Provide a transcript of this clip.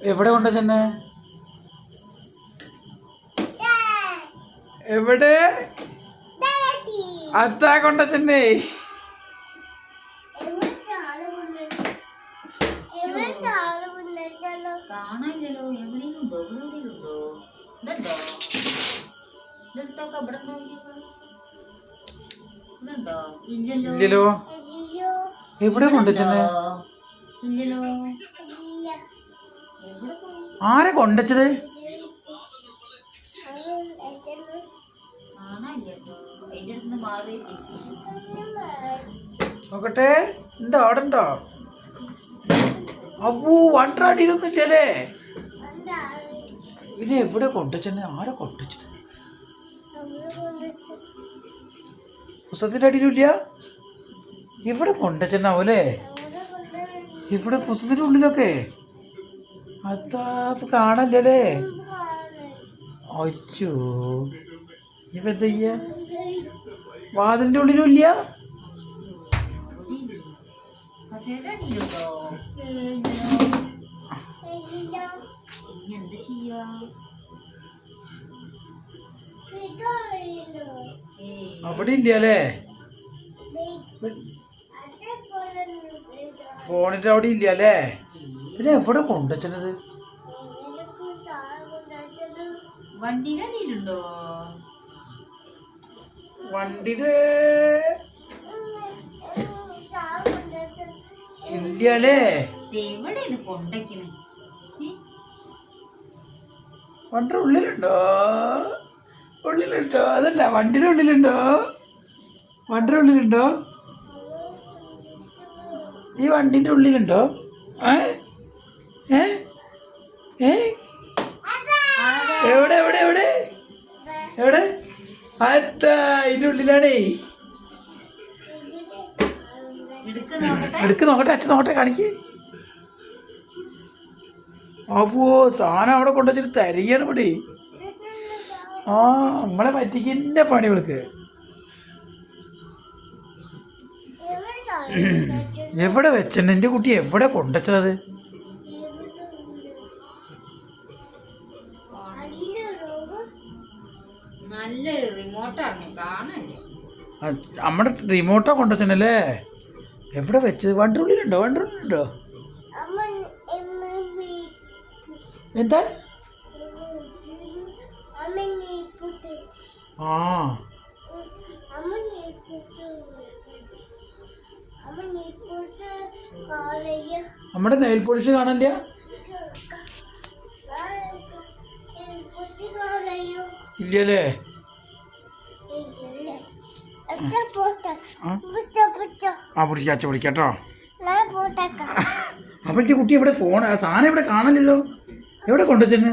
എവിടെ കൊണ്ടുവച്ചെന്നെ എവിടെ? അത്താ കൊണ്ടുവച്ചെന്നെ കാണാനില്ലല്ലോ. എവിടെയും ബഹുവിലുണ്ടോ ഇതുണ്ടോ? ഇതെടുത്തൊക്കെ ഇവിടെ ഇതുണ്ടോ? ഇല്ലല്ലോ. ഇല്ലല്ലോ. എവിടെ കൊണ്ടുവച്ചെന്നെ ഇല്ലല്ലോ. ആരെ കൊണ്ടച്ചത് നോക്കട്ടെ ഉണ്ടോ അവിടെ ഉണ്ടോ അപ്പൂ വണ്ടാടിയിരുന്നില്ലല്ലേ പിന്നെ എവിടെ കൊണ്ടുവച്ചെന്നെ? ആരെ കൊണ്ടുവച്ചത്? പുസ്തകത്തിന്റെ അടിയിലില്ല ഇവിടെ കൊണ്ടുവച്ചെന്നാവൂലേ ഇവിടെ പുസ്തകത്തിന്റെ ഉള്ളിലൊക്കെ? അതാ കാണല്ലേ കാണല്ലല്ലേ അയ്യോ ഇവ എന്താ ചെയ്യാ? വാതിലിന്റെ ഉള്ളിലും ഇല്ല? അവിടെ ഇല്ല അല്ലേ? ഫോണിന്റെ അവിടെ ഇല്ല അല്ലേ? പിന്നെ എവിടെ കൊണ്ടുവച്ചത്? വണ്ടിയുടെ അടിയിലുണ്ടോ വണ്ടിയുടെ ഇല്ല അല്ലേ എവിടെ ഇത് കൊണ്ടയ്ക്കണ് വണ്ടിയുടെ ഉള്ളിലുണ്ടോ? ഉള്ളിലുണ്ടോ? അതല്ല വണ്ടിയുടെ ഉള്ളിലുണ്ടോ? വണ്ടിയുടെ ഉള്ളിലുണ്ടോ? ഈ വണ്ടിന്റെ ഉള്ളിലുണ്ടോ? ഏ ഏ? ഏ? എവിടെ എവിടെ എവിടെ? എവിടെ? അത്താ ഇതിന്റെ ഉള്ളിലാണേ. എടുക്ക് നോക്കട്ടെ. അച്ഛൻ നോക്കട്ടെ കാണിക്ക്. അപ്പോ സാധനം അവിടെ കൊണ്ടുവച്ചിട്ട് തരികയാണ് ഇവിടെ. ആ നമ്മളെ പറ്റിക്കുന്ന പണി ഇവൾക്ക്. എവിടെ വെച്ചെന്നെ? എന്റെ കുട്ടി എവിടെ കൊണ്ടുവച്ചത്? നമ്മുടെ റിമോട്ടാ കൊണ്ടുവച്ചനല്ലേ എവിടെ വെച്ചത്? വണ്ടി ഉള്ളിലുണ്ടോ വണ്ടി ഉള്ളിലുണ്ടോ എന്താ? ആ. നമ്മുടെ നെയിൽ പോളിഷ് കാണില്ല ഇല്ലല്ലേ? ആ. പിടിക്കാം അച്ഛ പിടിക്കാം കേട്ടോ. അപ്പം കുട്ടി ഇവിടെ ഫോൺ സാധനം ഇവിടെ കാണലല്ലോ? എവിടെ കൊണ്ടുവച്ചെന്ന്